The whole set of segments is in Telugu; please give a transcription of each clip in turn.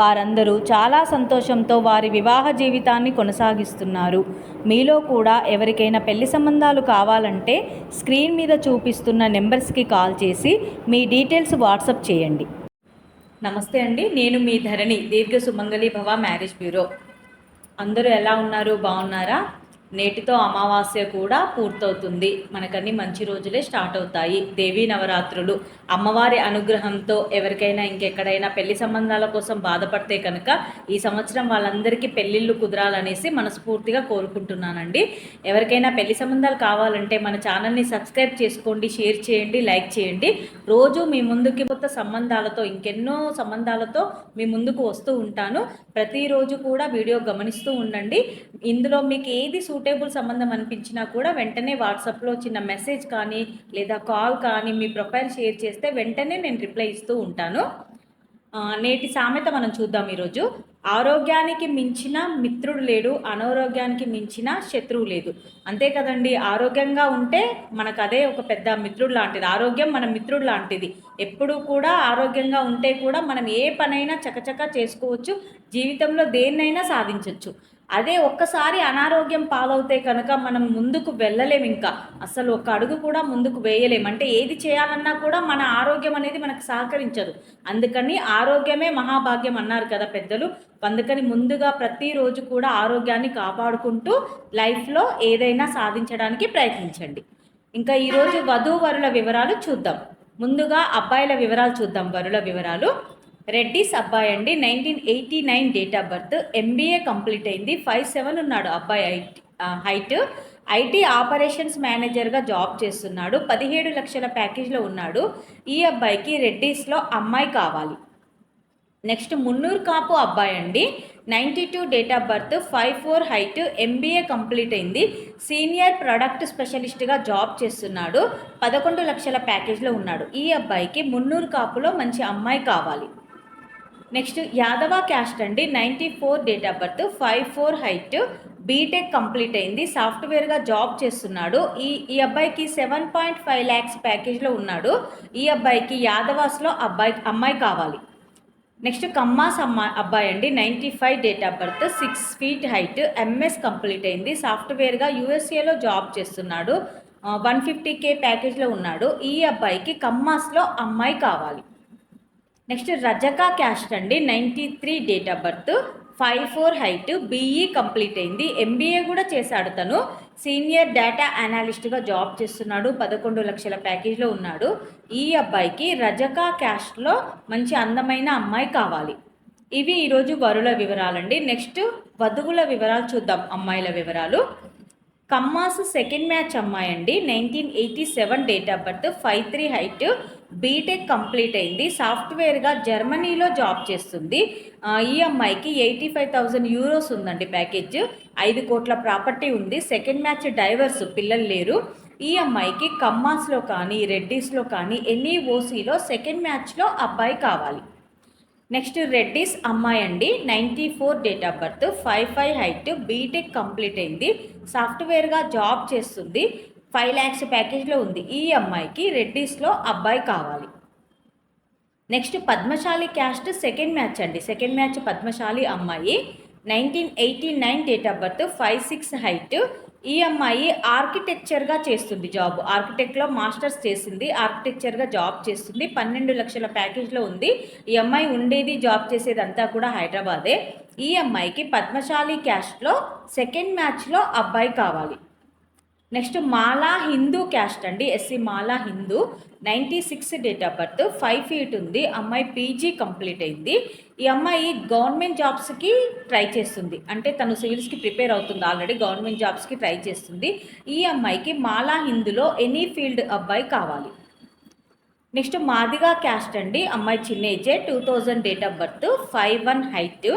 వారందరూ చాలా సంతోషంతో వారి వివాహ జీవితాన్ని కొనసాగిస్తున్నారు. మీలో కూడా ఎవరికైనా పెళ్ళి సంబంధాలు కావాలంటే స్క్రీన్ మీద చూపిస్తున్న నెంబర్స్కి కాల్ చేసి మీ డీటెయిల్స్ వాట్సప్ చేయండి. నమస్తే అండి నేను మీ ధరణి దీర్ఘ సుమంగళి భవ మ్యారేజ్ బ్యూరో. అందరూ ఎలా ఉన్నారు? బాగున్నారా? నేటితో అమావాస్య కూడా పూర్తవుతుంది. మనకన్నీ మంచి రోజులే స్టార్ట్ అవుతాయి. దేవీ నవరాత్రులు అమ్మవారి అనుగ్రహంతో ఎవరికైనా ఇంకెక్కడైనా పెళ్ళి సంబంధాల కోసం బాధపడితే కనుక ఈ సంవత్సరం వాళ్ళందరికీ పెళ్ళిళ్ళు కుదరాలనేసి మనస్ఫూర్తిగా కోరుకుంటున్నానండి. ఎవరికైనా పెళ్ళి సంబంధాలు కావాలంటే మన ఛానల్ని సబ్స్క్రైబ్ చేసుకోండి షేర్ చేయండి లైక్ చేయండి. రోజు మీ ముందుకి కొత్త సంబంధాలతో ఇంకెన్నో సంబంధాలతో మీ ముందుకు వస్తూ ఉంటాను. ప్రతిరోజు కూడా వీడియో గమనిస్తూ ఉండండి. ఇందులో మీకు ఏది సూటేబుల్ సంబంధం అనిపించినా కూడా వెంటనే వాట్సాప్లో చిన్న మెసేజ్ కానీ లేదా కాల్ కానీ మీ ప్రొఫైల్ షేర్ చేస్తే వెంటనే నేను రిప్లై ఇస్తూ ఉంటాను. నేటి సామెత మనం చూద్దాం ఈరోజు. ఆరోగ్యానికి మించిన మిత్రుడు లేడు అనారోగ్యానికి మించిన శత్రువు లేదు. అంతే కదండి ఆరోగ్యంగా ఉంటే మనకు అదే ఒక పెద్ద మిత్రుడు లాంటిది. ఆరోగ్యం మన మిత్రుడు లాంటిది. ఎప్పుడు కూడా ఆరోగ్యంగా ఉంటే కూడా మనం ఏ పనైనా చకచకా చేసుకోవచ్చు. జీవితంలో దేన్నైనా సాధించవచ్చు అదే ఒక్కసారి అనారోగ్యం పాలవుతే కనుక మనం ముందుకు వెళ్ళలేం ఇంకా. అసలు ఒక అడుగు కూడా ముందుకు వేయలేం. అంటే ఏది చేయాలన్నా కూడా మన ఆరోగ్యం అనేది మనకు సహకరించదు. అందుకని ఆరోగ్యమే మహాభాగ్యం అన్నారు కదా పెద్దలు. అందుకని ముందుగా ప్రతిరోజు కూడా ఆరోగ్యాన్ని కాపాడుకుంటూ లైఫ్లో ఏదైనా సాధించడానికి ప్రయత్నించండి. ఇంకా ఈరోజు వధూవరుల వివరాలు చూద్దాం. ముందుగా అబ్బాయిల వివరాలు చూద్దాం. వరుల వివరాలు. రెడ్డిస్ అబ్బాయి అండి nineteen eighty nine date of birth. MBA complete అయింది. ఫైవ్ సెవెన్ ఉన్నాడు అబ్బాయి హైట్. హైట్ ఐటీ ఆపరేషన్స్ మేనేజర్గా జాబ్ చేస్తున్నాడు. పదిహేడు లక్షల ప్యాకేజ్లో ఉన్నాడు. ఈ అబ్బాయికి రెడ్డీస్లో అమ్మాయి కావాలి. నెక్స్ట్ మున్నూరు కాపు అబ్బాయి అండి. Ninety two date of birth. Five four height. MBA complete అయింది. సీనియర్ ప్రొడక్ట్ స్పెషలిస్ట్గా జాబ్ చేస్తున్నాడు. పదకొండు లక్షల ప్యాకేజ్లో ఉన్నాడు. ఈ అబ్బాయికి మున్నూరు కాపులో మంచి అమ్మాయి కావాలి. నెక్స్ట్ యాదవ క్యాస్ట్ అండి. Ninety four date of birth five four height BTech complete అయింది. సాఫ్ట్వేర్గా జాబ్ చేస్తున్నాడు. ఈ ఈ అబ్బాయికి సెవెన్ పాయింట్ ఫైవ్ ల్యాక్స్ ప్యాకేజ్లో ఉన్నాడు. ఈ అబ్బాయికి యాదవాస్లో అబ్బాయి అమ్మాయి కావాలి. నెక్స్ట్ కమ్మాస్ అమ్మాయి అబ్బాయి అండి. Ninety five date of birth six feet height MS complete అయింది. సాఫ్ట్వేర్గా యూఎస్ఏలో జాబ్ చేస్తున్నాడు. వన్ ఫిఫ్టీ కే ప్యాకేజ్లో ఉన్నాడు. ఈ అబ్బాయికి కమ్మాస్లో అమ్మాయి కావాలి. నెక్స్ట్ రజకా క్యాస్ట్ అండి. Ninety three date of birth five four height BE complete అయింది. ఎంబీఏ కూడా చేశాడు తను. సీనియర్ డేటా అనలిస్ట్గా జాబ్ చేస్తున్నాడు. పదకొండు లక్షల ప్యాకేజ్లో ఉన్నాడు. ఈ అబ్బాయికి రజకా క్యాస్ట్లో మంచి అందమైన అమ్మాయి కావాలి. ఇవి ఈరోజు వరుల వివరాలండి. నెక్స్ట్ వధువుల వివరాలు చూద్దాం అమ్మాయిల వివరాలు. కమ్మాస్ సెకండ్ మ్యాచ్ అమ్మాయి అండి. Nineteen eighty seven date of birth five three height BTech complete అయింది. సాఫ్ట్వేర్గా జర్మనీలో జాబ్ చేస్తుంది. ఆ, ఈ అమ్మాయికి ఎయిటీ ఫైవ్ థౌజండ్ యూరోస్ ఉందండి ప్యాకేజ్ ఐదు కోట్ల ప్రాపర్టీ ఉంది. సెకండ్ మ్యాచ్ డైవర్స్ పిల్లలు లేరు. ఈ అమ్మాయికి కమ్మాస్లో కానీ రెడ్డీస్లో కానీ ఎనీ ఓసీలో సెకండ్ మ్యాచ్లో అబ్బాయి కావాలి. నెక్స్ట్ రెడ్డీస్ అమ్మాయి అండి. Ninety four date of birth five five height BTech complete అయింది. సాఫ్ట్వేర్గా జాబ్ చేస్తుంది. ఫైవ్ ల్యాక్స్ ప్యాకేజ్లో ఉంది. ఈ అమ్మాయికి రెడ్డీస్లో అబ్బాయి కావాలి. Next Padmashali caste second match అండి. సెకండ్ మ్యాచ్ పద్మశాలి అమ్మాయి. Nineteen eighty nine date of birth five six height. ఈ అమ్మాయి ఆర్కిటెక్చర్గా చేస్తుంది జాబ్. ఆర్కిటెక్ట్లో మాస్టర్స్ చేసింది. ఆర్కిటెక్చర్గా జాబ్ చేస్తుంది. పన్నెండు లక్షల ప్యాకేజ్లో ఉంది. ఈ అమ్మాయి ఉండేది జాబ్ చేసేదంతా కూడా హైదరాబాదే. ఈ అమ్మాయికి పద్మశాలి క్యాస్ట్లో సెకండ్ మ్యాచ్లో అబ్బాయి కావాలి. నెక్స్ట్ మాలా హిందూ క్యాస్ట్ అండి SC Mala Hindu. Ninety six date of birth five feet ఉంది. అమ్మాయి పీజీ కంప్లీట్ అయింది. ఈ అమ్మాయి గవర్నమెంట్ జాబ్స్కి ట్రై చేస్తుంది. అంటే తను సివిల్స్కి ప్రిపేర్ అవుతుంది ఆల్రెడీ గవర్నమెంట్ జాబ్స్కి ట్రై చేస్తుంది. ఈ అమ్మాయికి మాలా హిందూలో ఎనీ ఫీల్డ్ అబ్బాయి కావాలి. నెక్స్ట్ మాదిగా క్యాస్ట్ అండి అమ్మాయి చిన్న ఏజే two thousand date of birth five one height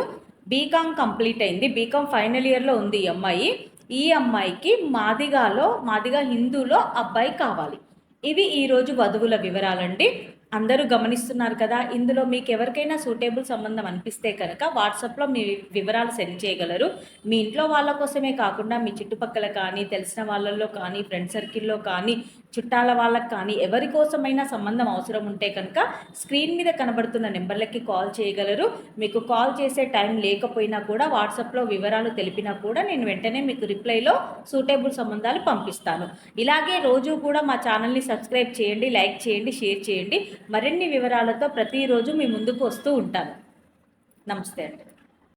BCom complete అయింది. బీకామ్ ఫైనల్ ఇయర్లో ఉంది ఈ అమ్మాయి. ఈ అమ్మాయికి మాదిగాలో మాదిగా హిందూలో అబ్బాయి కావాలి. ఇవి ఈరోజు వధువుల వివరాలండి. అందరూ గమనిస్తున్నారు కదా ఇందులో మీకు ఎవరికైనా సూటేబుల్ సంబంధం అనిపిస్తే కనుక వాట్సాప్లో మీ వివరాలు సెండ్ చేయగలరు. మీ ఇంట్లో వాళ్ళ కోసమే కాకుండా మీ చుట్టుపక్కల కానీ తెలిసిన వాళ్ళల్లో కానీ ఫ్రెండ్ సర్కిల్లో కానీ చుట్టాల వాళ్ళకి కానీ ఎవరి కోసమైనా సంబంధం అవసరం ఉంటే కనుక స్క్రీన్ మీద కనబడుతున్న నెంబర్లకి కాల్ చేయగలరు. మీకు కాల్ చేసే టైం లేకపోయినా కూడా వాట్సాప్లో వివరాలు తెలిపినా కూడా నేను వెంటనే మీకు రిప్లైలో సూటేబుల్ సంబంధాలు పంపిస్తాను. ఇలాగే రోజు కూడా మా ఛానల్ని సబ్స్క్రైబ్ చేయండి లైక్ చేయండి షేర్ చేయండి. మరిన్ని వివరాలతో ప్రతిరోజు మీ ముందుకు వస్తూ ఉంటాను. నమస్తే అండి.